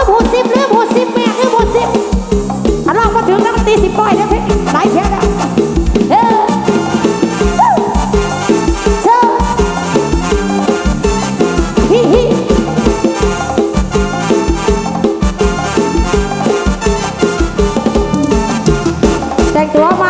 มหูสิบหรือมหูสิบแม่หรือมหูสิบอันรองมาถึงแนักตีสิบปอยแล้วเพี่ไหนแค่แล้วเออเจ้าแต่งตัวมา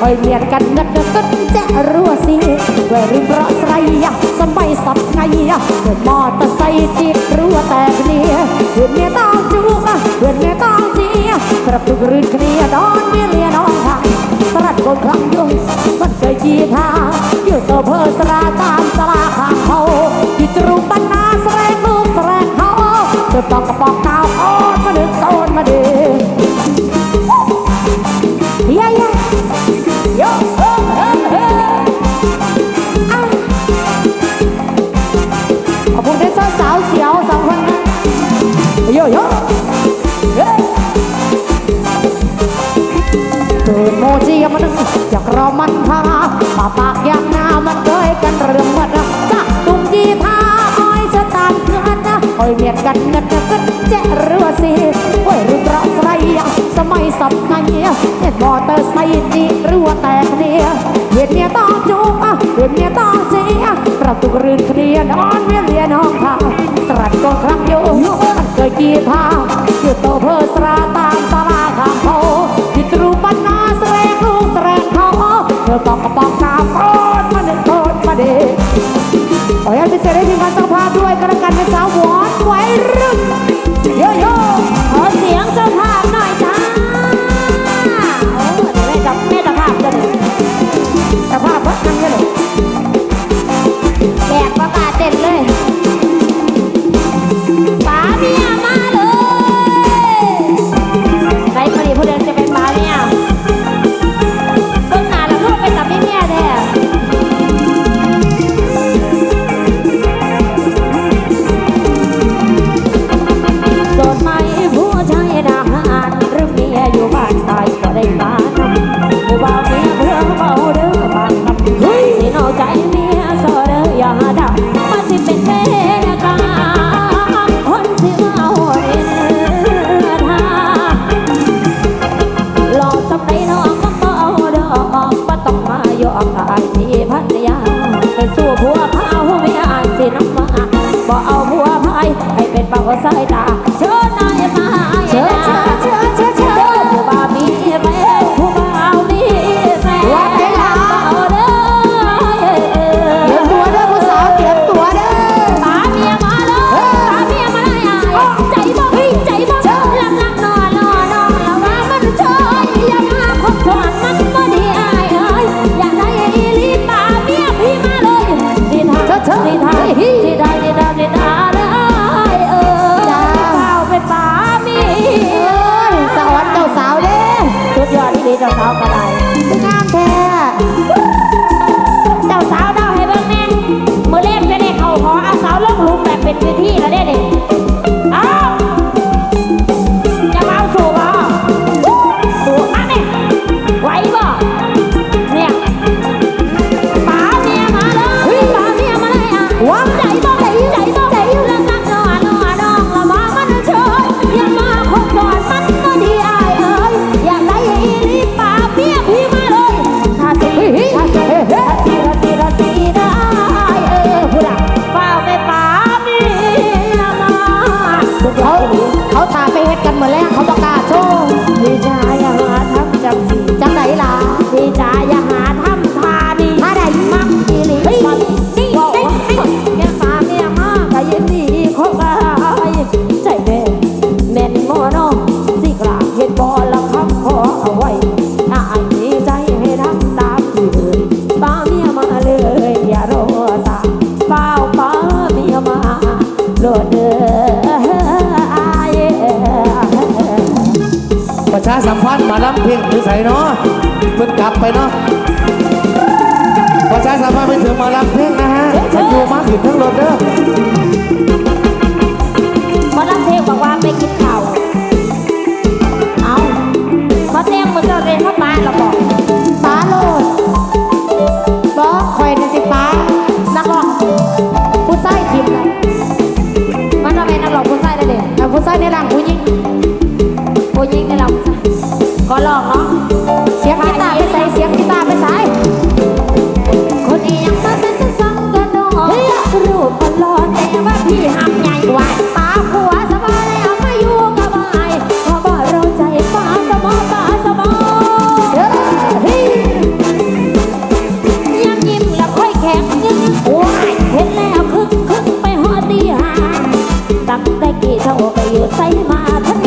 คอยเรียนกันนักก็จะรั่วสิด้วยริมเพราะไรยะสมัยสับไงยะเกิดมอเตอร์ไซค์ที่รั่วแตกเนี่ยเพื่อนเมียต้องจุกะเพื่อนเมียต้องเจียกระปุกรื่นเคลียดอนเมียเลียน้องทางสลัดบนครั้งยุ่งมันเคยจีทาอยู่ตัวเพอสลาตา โยโย่เฮ้ยตื่นโมเจียมันจากรามันพาป่าปากยากหนามันเคยกันเรื่องมันจะตุ้งยีท่าคอยชะตาเพื่อนนะคอยเมียกันเงินกันเจะเรือสิโอ้ยรูปร่างไรสมัยสับไงเห็นมอเตอร์ไซค์นี่รัวแตกเนี่ยเห็นเนี่ยต้องจูบอะเห็นเนี่ยต้องจีอะประตูรื้อเคลียนอนเวียนเลียนห้องทางสรัดก็ครั้งโย กีพาอยู่โตเพอสราตามสลาขางเขาคิดรูปันนาแสดงลูกแสดงเขาเธอบอกกระบอกกาโอนมาหนึ่งโอนมาเดขออนุญาตพิเสษให้มงานเจ้าภาพด้วยกันะกันเนะสาวหวานไว้รึเยอะๆขอเสียงเจ้าภาพหน่อย 我上打。 พื้นที่แล้วไดเด็ก ดดเดประชาสัมพันธ์มาล้ำเพลงหรือใส่เนาะเพิ่งกลับไปเนาะประชาสัมพันธ์ไปถึงมาล้ำเพลงนะฮะฉันอยู่มากถึงทั้งรถเด้อ หมอลำเพลงบอกว่าไม่กินข้า ไส่มาทั้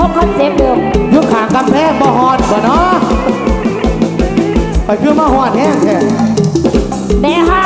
คบคอนเซปต์เดิมอยู่ขางกำแพงบ่ฮอนบ่เนาะไปคือมาฮอนแห้งแท้แต่ฮะ